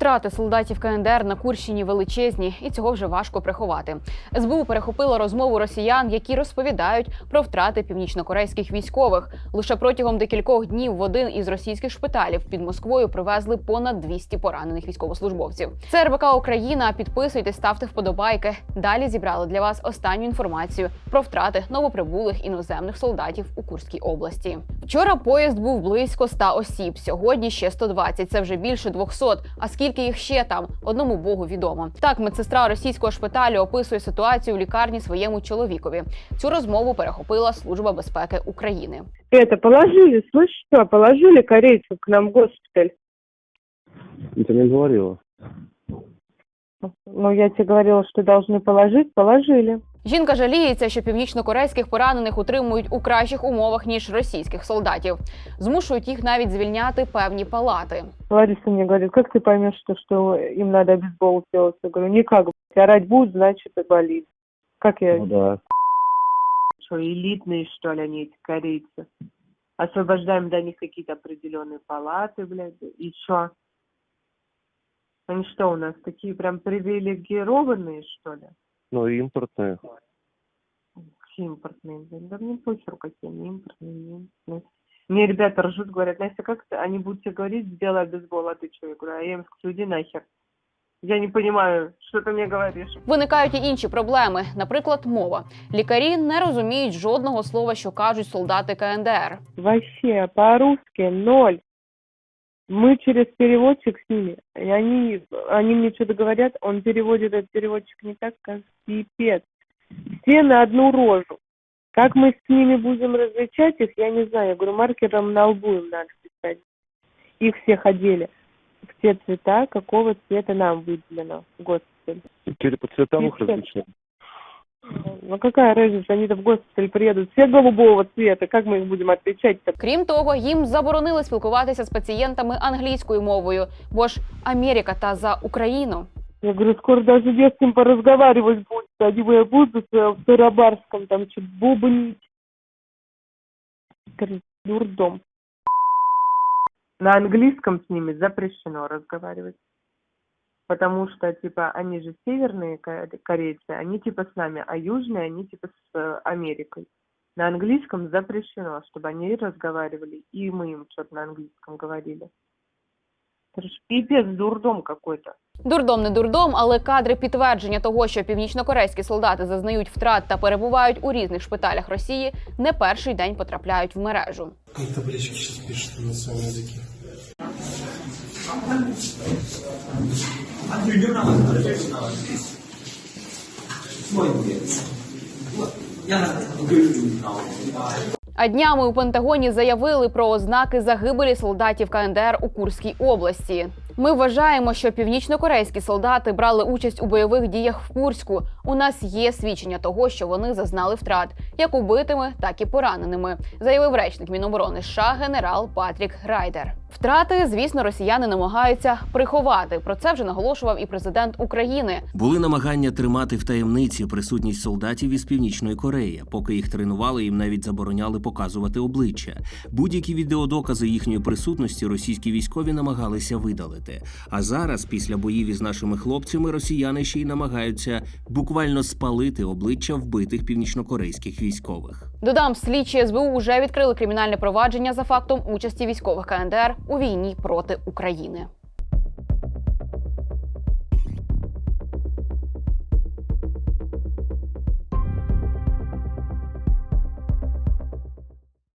Втрати солдатів КНДР на Курщині величезні, і цього вже важко приховати. СБУ перехопило розмову росіян, які розповідають про втрати північнокорейських військових. Лише протягом декількох днів в один із російських шпиталів під Москвою привезли понад 200 поранених військовослужбовців. Це РБК Україна. Підписуйтесь, ставте вподобайки. Далі зібрали для вас останню інформацію про втрати новоприбулих іноземних солдатів у Курській області. Вчора поїзд був близько 100 осіб. Сьогодні ще 120. Це вже більше 200. А скільки їх ще там? Одному богу відомо. Так, медсестра російського шпиталю описує ситуацію в лікарні своєму чоловікові. Цю розмову перехопила Служба безпеки України. Это положили, слышь, что, положили корейцев к нам в госпиталь. Ты не говорила. Ну, я тебе говорила, что должны положить, положили. Жінка жаліється, що північнокорейських поранених утримують у кращих умовах ніж російських солдатів. Змушують їх навіть звільняти певні палати. Лариса мне говорит, как ты поймешь, что, что им надо бейсбол делать? Я говорю, никак, блядь, орать будут, значит и болит. Как я, Ну да. что, элитные, что ли, они, эти корейцы? Освобождаем для них какие-то определенные палаты, блядь, и что? Они что у нас, такие прям привилегированные, что ли? Ну, импортные. Импортные, блин. Да мне похер, какие они импортные, не импортные. Мне ребята ржут, говорят, Настя, как ты? Они будут тебе говорить, сделай бейсбол, а ты что? Я говорю, а я им скажу, иди нахер. Я не понимаю, что ты мне говоришь. Виникають і інші проблеми, наприклад, мова. Лікарі не розуміють жодного слова, що кажуть солдати КНДР. Вообще, по-русски ноль. Мы через переводчик с ними. И они, они мне что-то говорят, он переводит этот переводчик не так, как пипец. Все на одну рожу. Как мы с ними будем различать их, я не знаю. Я говорю, маркером на лбу им надо писать. Их всех одели в те цвета, какого цвета нам выделено в. Теперь по цветам их различаем. Ну какая разница, они-то в госпиталь приедут все голубого цвета, как мы их будем отличать-то? Крім того, їм заборонили спілкуватися з пацієнтами англійською мовою, бо ж Америка та за Україну. Я говорю, скоро даже не с кем поразговаривать будет. Они мои будут э, в Тарабарском там что-то бубнить. Говорю, Дурдом. На английском с ними запрещено разговаривать Потому что, типа, они же северные ко- корейцы, они типа с нами, а южные, они типа с э, Америкой. На английском запрещено, чтобы они разговаривали, и мы им что-то на английском говорили. Это ж пипец, дурдом какой-то. Дурдом не дурдом, але кадри підтвердження того, що північнокорейські солдати зазнають втрат та перебувають у різних шпиталях Росії, не перший день потрапляють в мережу. Они таблички сейчас пишут на своем языке. А днями у Пентагоні заявили про ознаки загибелі солдатів КНДР у Курській області. Ми вважаємо, що північнокорейські солдати брали участь у бойових діях в Курську. У нас є свідчення того, що вони зазнали втрат як убитими, так і пораненими, заявив речник Міноборони США генерал Патрік Райдер. Втрати, звісно, росіяни намагаються приховати. Про це вже наголошував і президент України. Були намагання тримати в таємниці присутність солдатів із північної Кореї. Поки їх тренували, їм навіть забороняли показувати обличчя. Будь-які відеодокази їхньої присутності російські військові намагалися видалити. А зараз, після боїв із нашими хлопцями, росіяни ще й намагаються буквально спалити обличчя вбитих північнокорейських військових. Додам, слідчі СБУ вже відкрили кримінальне провадження за фактом участі військових КНДР у війні проти України.